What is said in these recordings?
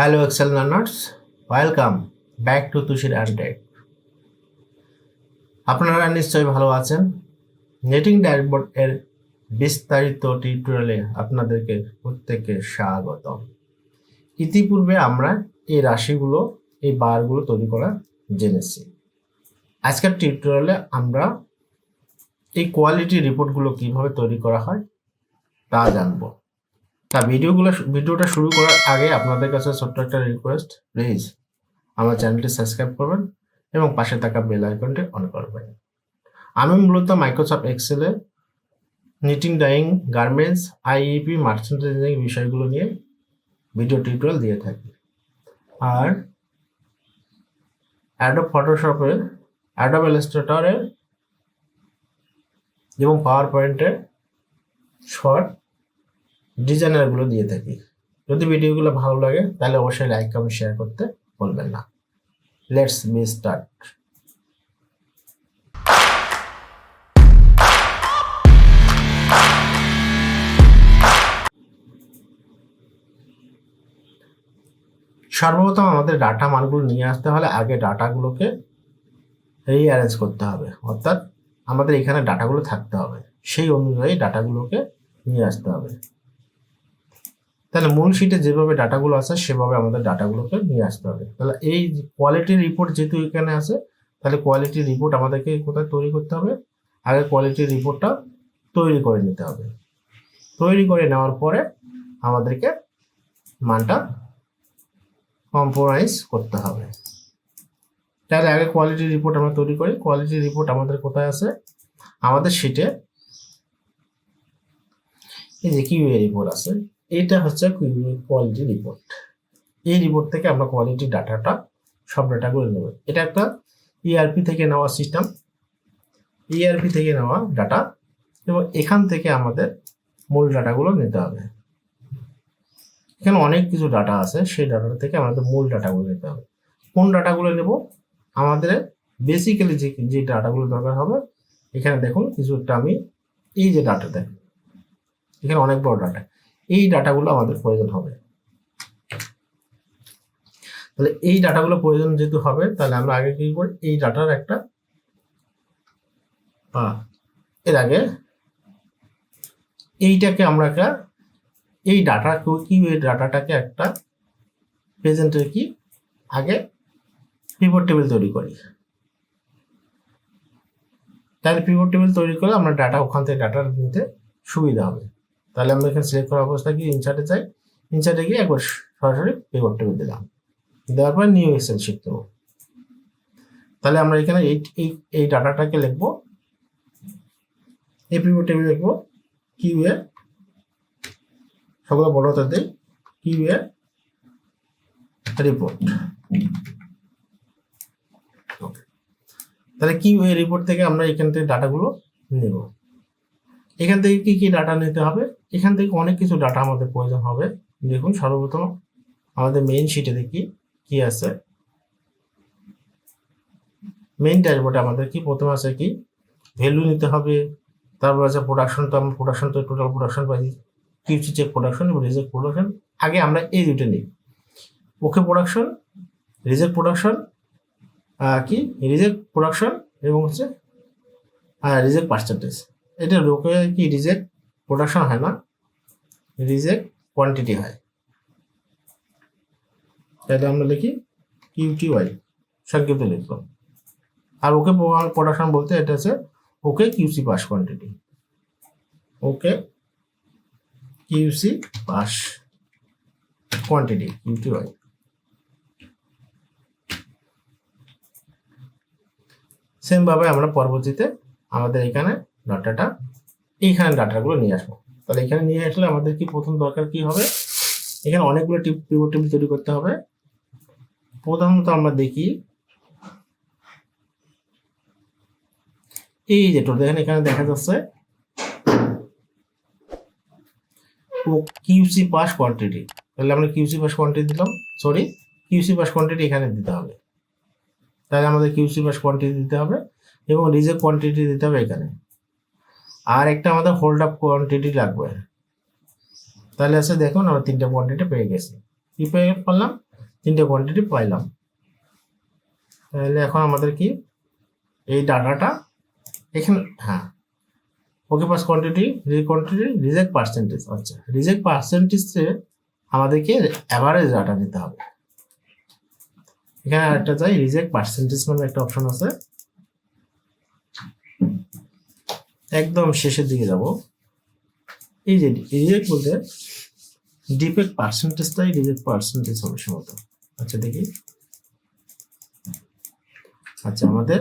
Hello Excel learners welcome back to Tushir android আপনারা নিশ্চয়ই ভালো আছেন। নেটিং ড্যাশবোর্ড এর বিস্তারিত টিউটোরিয়ালে আপনাদেরকে প্রত্যেককে স্বাগতম। ইতিপূর্বে আমরা এই রাশিগুলো, এই বারগুলো তৈরি করা জেনেছি। আজকের টিউটোরিয়ালে আমরা এই কোয়ালিটি রিপোর্টগুলো কীভাবে তৈরি করা হয় তা জানব। তা ভিডিওগুলো ভিডিওটা শুরু করার আগে আপনাদের কাছে ছোট্ট একটা রিকোয়েস্ট প্লিজ আমার চ্যানেলটি সাবস্ক্রাইব করবেন এবং পাশে থাকা বেল আইকনটি অন করবেন। আমি মূলত Microsoft এক্সেলে knitting dyeing garments IEP merchandising বিষয়গুলো নিয়ে ভিডিও টিউটোরিয়াল দিয়ে থাকি। আর অ্যাডব ফটোশপের অ্যাডব ইলাস্ট্রেটরের এবং পাওয়ার পয়েন্টের শর্ট ডিজাইনারগুলো দিয়ে থাকি। যদি ভিডিওগুলো ভালো লাগে, তাহলে অবশ্যই লাইক কমেন্ট শেয়ার করতে বলবেন না। লেটস বি স্টার্ট সর্বপ্রথম আমাদের ডাটা মানগুলো নিয়ে আসতে হলে আগে ডাটাগুলোকে রিঅ্যারেঞ্জ করতে হবে। অর্থাৎ আমাদের এখানে ডাটাগুলো থাকতে হবে। সেই অনুযায়ী ডাটাগুলোকে নিয়ে আসতে হবে। তাহলে মূল শিটে যেভাবে ডাটাগুলো আছে, সেভাবে আমাদের ডাটাগুলোকে নিয়ে আসতে হবে। তাহলে এই কোয়ালিটি রিপোর্ট যেহেতু এখানে আছে, তাহলে কোয়ালিটি রিপোর্ট আমাদেরকে কোথায় তৈরি করতে হবে? আগে কোয়ালিটি রিপোর্টটা তৈরি করে নিতে হবে। তৈরি করে নেওয়ার পরে আমাদেরকে মানটা কম্প্রোমাইজ করতে হবে। তাহলে আগে কোয়ালিটি রিপোর্ট আমরা তৈরি করি। কোয়ালিটি রিপোর্ট আমাদের কোথায় আছে? আমাদের শিটে এই যে কিউএ রিপোর্ট আছে। এটা হচ্ছে কোয়ালিটি রিপোর্ট এই রিপোর্ট থেকে আমরা কোয়ালিটি ডাটাটা সব ডাটাগুলো নেব। এটা একটা ইআরপি থেকে নেওয়া সিস্টেম ইআরপি থেকে নেওয়া ডাটা এবং এখান থেকে আমাদের মূল ডাটাগুলো নিতে হবে। এখানে অনেক কিছু ডাটা আছে, সেই ডাটা থেকে আমাদের মূল ডাটাগুলো নিতে হবে। কোন ডাটাগুলো নেব? আমাদের বেসিক্যালি যে যে ডাটাগুলো দরকার হবে, এখানে দেখুন কিছু একটা আমি এই যে ডাটা দেখুন। এখানে অনেক বড় ডাটা এই ডাটাগুলো আমাদের প্রয়োজন হবে। তাহলে এই ডাটাগুলো প্রয়োজন যেহেতু হবে, তাহলে আমরা আগে কি করি এই ডাটার একটা এর আগে এইটাকে আমরা একটা, এই ডাটা, কি এই ডাটাটাকে একটা প্রেজেন্টের কি, আগে পিভট টেবিল তৈরি করি। তাহলে পিভট টেবিল তৈরি করে আমরা ডাটা, ওখান থেকে ডাটা নিতে সুবিধা হবে। তাহলে আমরা এখানে সিলেক্ট করা অবস্থা কি? ইনসার্টে যাই। ইনসার্টে গিয়ে একবার সরাসরি পিভট টেবিল দিলাম দেওয়ার পর নিউ এক্সেল শিট দেবো। তাহলে আমরা এখানে এই এই ডাটাটাকে লিখব। এই পিভট টেবিল লিখব কিউ এ সবগুলো বড় হাতে দিই কিউ এ রিপোর্ট তাহলে কিউ রিপোর্ট থেকে আমরা এখান থেকে ডাটাগুলো নেব। এখান থেকে কি কি ডাটা নিতে হবে? এখান থেকে অনেক কিছু ডাটা আমাদের প্রয়োজন হবে। দেখুন, সর্বপ্রথম আমাদের মেইন শিটে দেখি কি আছে। মেইন ড্যাশবোর্ডে আমাদের কি? প্রথম আছে কি? ভ্যালু নিতে হবে, তারপর আছে প্রোডাকশন তো আমরা প্রোডাকশন তো টোটাল প্রোডাকশন পাই কিউসি চেক প্রোডাকশন এবং রিজেক্ট প্রোডাকশন আগে আমরা এই দুটো নিই। ওকে প্রোডাকশন রিজেক্ট প্রোডাকশন কি? রিজেক্ট প্রোডাকশন এবং হচ্ছে রিজেক্ট পার্সেন্টেজ এটা লোকে কি রিজেক্ট? প্রোডাকশন হয় না। রিজেক্ট কোয়ান্টিটি হয়। তাহলে আমরা লিখি কিউটি ওয়াই সংক্ষিপ্ত লিখলাম আর ওকে প্রোডাকশন বলতে এটা হচ্ছে okay QC pass quantity okay QC pass quantity QT Y same ভাবে আমরা পরবর্তীতে আমাদের এখানে ডাটাটা এইখানে ডাটাগুলো নিয়ে আসব। তাহলে এখানে নিয়ে আসলে আমাদের কি প্রথম দরকার কি হবে? এখানে অনেকগুলো টিপ পিভট টেবিল তৈরি করতে হবে। প্রধানত আমরা দেখি এই যে টোটাল দেখেন এখানে দেখা যাচ্ছে ও কিউসি পাস কোয়ান্টিটি তাহলে আমরা কিউসি পাস কোয়ান্টিটি দিলাম সরি কিউসি পাস কোয়ান্টিটি এখানে দিতে হবে। তাহলে আমাদের কিউসি পাস কোয়ান্টিটি দিতে হবে এবং রিজেক্ট কোয়ান্টিটি দিতে হবে এখানে। আর একটা আমাদের হোল্ড আপ কোয়ান্টিটি লাগবে। তাহলে আছে দেখুন আমরা তিনটে কোয়ান্টিটি পেয়ে গেছি। কি পেয়ে পারলাম তিনটে কোয়ান্টিটি পাইলাম। তাহলে এখন আমাদের কি? এই ডাটাটা এখানে হ্যাঁ। Okay pass quantity quantity reject percentage আচ্ছা রিজেক্ট পার্সেন্টেজে আমাদেরকে অ্যাভারেজ ডাটা নিতে হবে। এখানে আরেকটা চাই রিজেক্ট পার্সেন্টেজ নামে একটা অপশন আছে। একদম শেষের দিকে যাব। এই যে রিজেক্ট বলতে ডিফেক্ট পার্সেন্টেজটাই রিজেক্ট পার্সেন্টেজ হবে সম্ভবত। আচ্ছা দেখি। আচ্ছা আমাদের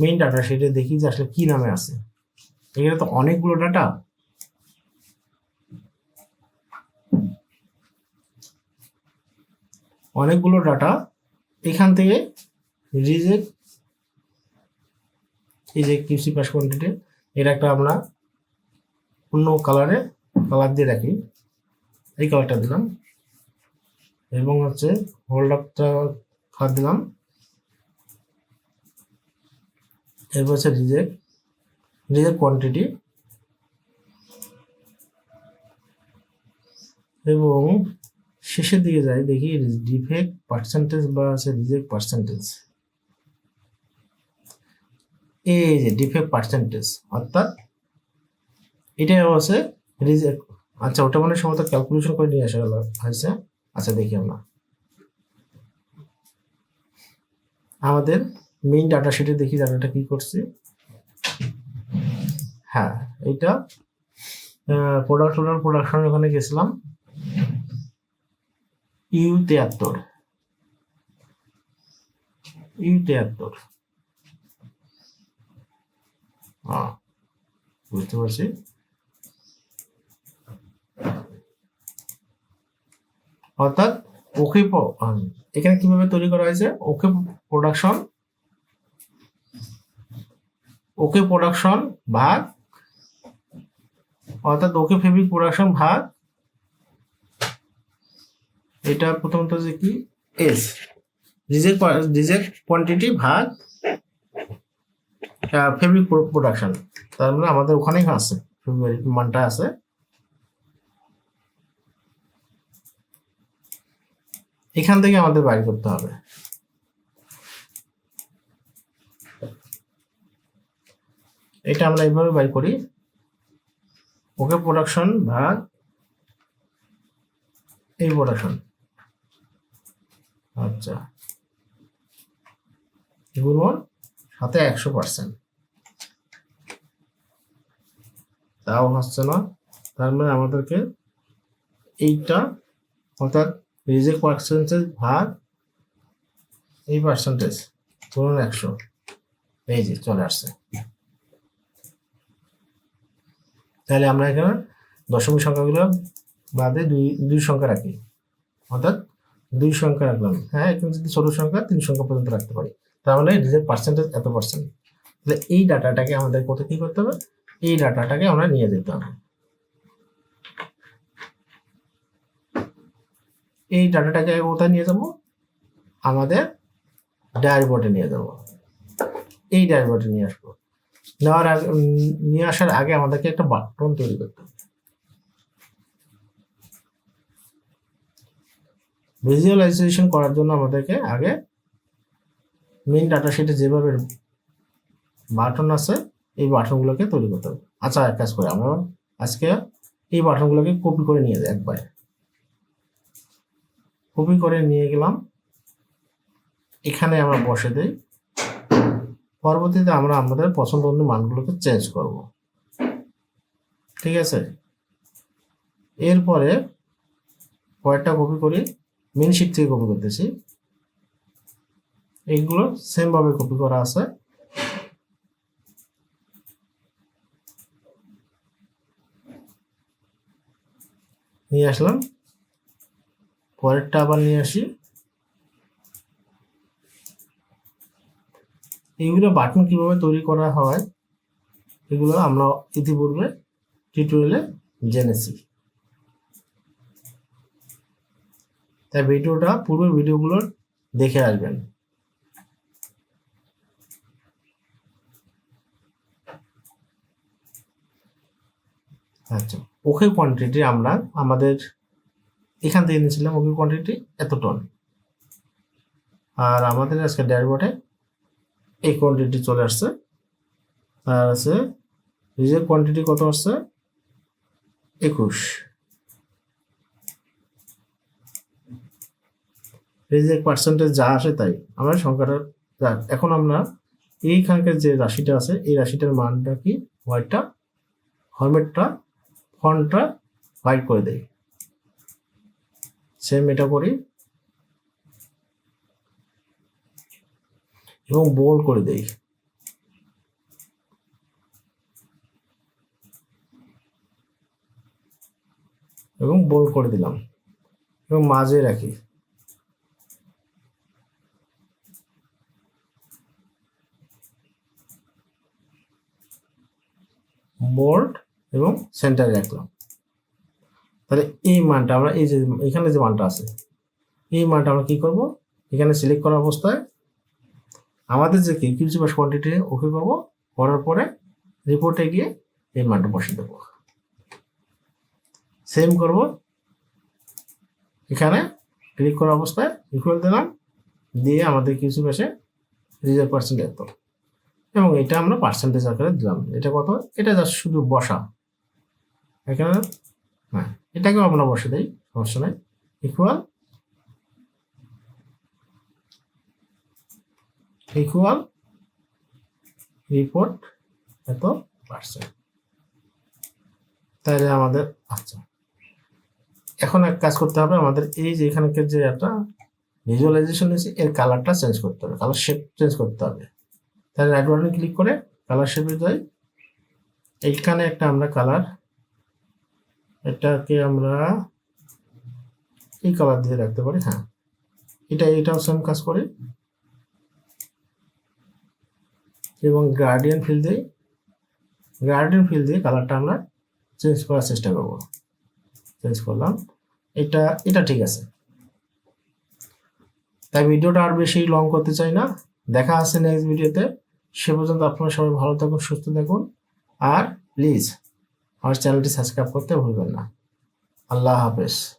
মেইন ডাটা সেটা দেখি যে আসলে কি নামে আছে। এখানে তো অনেকগুলো ডাটা অনেকগুলো ডাটা এখান থেকে রিজেক্ট এই যে কিউসি পাস কোয়ান্টিটি এটা একটা আমরা অন্য কালারে কালার দিয়ে রাখি এই কালারটা দিলাম। এবং হচ্ছে হোল্ড আপটা দিলাম। এরপর হচ্ছে রিজেক্ট রিজেক্ট কোয়ান্টিটি এবং শেষের দিকে যাই দেখি ডিফেক্ট পার্সেন্টেজ বা আছে রিজেক্ট পার্সেন্টেজ এই যে ডিফেক্ট পার্সেন্টেজ অর্থাৎ এটা হচ্ছে রিজেক্ট আচ্ছা ওটা মানে সম্ভবত ক্যালকুলেশন করে নিয়ে আসা হয়েছে? আচ্ছা দেখি আমরা। আমাদের মেইন ডাটা শিটে দেখি ডাটাটা কি করছে। হ্যাঁ এটা প্রোডাক্ট ওনার প্রোডাকশন ওখানে গেছিলাম। ইউ তিয়াত্তর। ইউ তিয়াত্তর। হ্যাঁ বুঝতে পারছি? অর্থাৎ ওকে এখানে কীভাবে তৈরি করা হয়েছে? ওকে প্রোডাকশন ওকে প্রোডাকশন ভাগ, অর্থাৎ ওকে ফেব্রিক প্রোডাকশন ভাগ, এটা প্রথমত যে কি? এস রিজেক্ট রিজেক্ট কোয়ান্টিটি ভাগ ফেব্রিক প্রোডাকশন তার মানে আমাদের ওখানেই আছে ফেব্রুয়ারি মানটা আছে। এখান থেকে আমাদের বাইর করতে হবে। এটা আমরা এইভাবে বাই করি। ওকে প্রোডাকশন ভাগ এই প্রোডাকশন আচ্ছা। গুণন সাথে একশো পার্সেন্ট তাও হচ্ছে না। তার মানে আমাদেরকে এইটা অর্থাৎ রিজেক্ট পার্সেন্টেজ ভাগ এই পার্সেন্টেজ ধরুন একশো। এই যে চলে আসছে। তাহলে আমরা এখানে দশমিক সংখ্যাগুলো বাদে দুই দুই সংখ্যা রাখি। অর্থাৎ দুই সংখ্যা রাখলাম। হ্যাঁ এখানে যদি ছোট সংখ্যা, তিন সংখ্যা পর্যন্ত রাখতে পারি। তাহলে রিজেক্ট পার্সেন্টেজ এত পার্সেন্ট তাহলে এই ডাটাটাকে আমাদের কত কি করতে হবে? এই ডাটাটাকে আমরা নিয়ে যেতে হবে। এই ডাটাটাকে কোথায় নিয়ে যাব? আমাদের ডায়ারবোর্ডে নিয়ে যাব। এই ডায়ারবোর্ডে নিয়ে আসব। নেওয়ার আগে নিয়ে আসার আগে আমাদেরকে একটা বাটন তৈরি করতে হবে। ভিজুয়ালাইজেশন করার জন্য আমাদেরকে আগে মেইন ডাটা শিটে যেভাবে বাটন আছে, এই বাটনগুলোকে তৈরি করতে হবে। আচ্ছা এক কাজ করে, আমরা আজকে এই বাটনগুলোকে কপি করে নিয়ে যাই একবার। কপি করে নিয়ে গেলাম। এখানে আমরা বসে দিই। পরবর্তীতে আমরা আমাদের পছন্দ অনুযায়ী মানগুলোকে চেঞ্জ করব। ঠিক আছে? এরপরে কয়েকটা কপি করি মেন শিট থেকে কপি করতেছি। এইগুলো সেম ভাবে কপি করা আছে। নিয়ে আসলাম। পরেরটা আবার নিয়ে আসি। এইগুলো বাটন কীভাবে তৈরি করা হয়, এগুলো আমরা ইতিপূর্বে টিউটোরিয়ালে জেনেছি। তাই ভিডিওটা পূর্বের ভিডিওগুলো দেখে আসবেন। আচ্ছা ওকে কোয়ান্টিটি আমরা আমাদের এখান থেকে নিয়েছিলাম ওকে কোয়ান্টিটি এত টন আর আমাদের আজকে ড্যাশবোর্ডে এই কোয়ান্টিটি চলে আসছে। আর আছে রিজেক্ট কোয়ান্টিটি কত আসছে? একুশ। রিজেক্ট পার্সেন্টেজ যা আসে তাই আমরা সংখ্যাটা এখন আমরা এইখানকার যে রাশিটা আছে, এই রাশিটার মানটা কি? হোয়াইটটা ফরম্যাটটা ফন্টটা হোয়াইট করে দেই। সেম এটা করি। এবং বোল্ড করে দেই। এবং বোল্ড করে দিলাম। এবং মাঝে রাখি। বোল্ড এবং সেন্টারে রাখলাম। তাহলে এই মানটা আমরা এই যে, এখানে যে মানটা আছে, এই মানটা আমরা কি করব? এখানে সিলেক্ট করা অবস্থায় আমাদের যে কি, কিউজি বাস কোয়ান্টিটি ওকে করব করার পরে রিপোর্টে গিয়ে এই মানটা বসিয়ে দেবো। সেম করব। এখানে ক্লিক করা অবস্থায় ইকুয়াল দিলাম, দিয়ে আমাদের কিছু পাশে রিজার্ভ পার্সেন্ট এত। এবং এটা আমরা পার্সেন্টেজ আকারে দিলাম। এটা কত? এটা জাস্ট শুধু বসা। এখানে হ্যাঁ এটাকেও আমরা বসে দিই, সমস্যা নাই। ইকুয়াল ইকুয়াল রিপোর্ট এত পার্সেন্ট তাহলে আমাদের আচ্ছা। এখন এক কাজ করতে হবে, আমাদের এই যে এখানকার যে একটা ভিজুয়ালাইজেশন আছে এর কালারটা চেঞ্জ করতে হবে কালার শেপ চেঞ্জ করতে হবে। তাহলে রাইট বাটনে ক্লিক করে কালার শেপে যাই। এইখানে একটা আমরা কালার এটাকে আমরা এই কালার দিয়ে রাখতে পারি হ্যাঁ। এটা, এটাও সেম কাজ করি। এবং গার্ডিয়ান ফিল দিই গার্ডিয়ান ফিল দিয়ে কালারটা আমরা চেঞ্জ করার চেষ্টা করব। চেঞ্জ করলাম। এটা এটা ঠিক আছে। তাই ভিডিওটা আর বেশি লং করতে চাই না। দেখা আছে নেক্সট ভিডিওতে সে পর্যন্ত আপনারা সবাই ভালো থাকুন, সুস্থ থাকুন। আর প্লিজ আমার চ্যানেলটি সাবস্ক্রাইব করতে ভুলবেন না। আল্লাহ হাফেজ।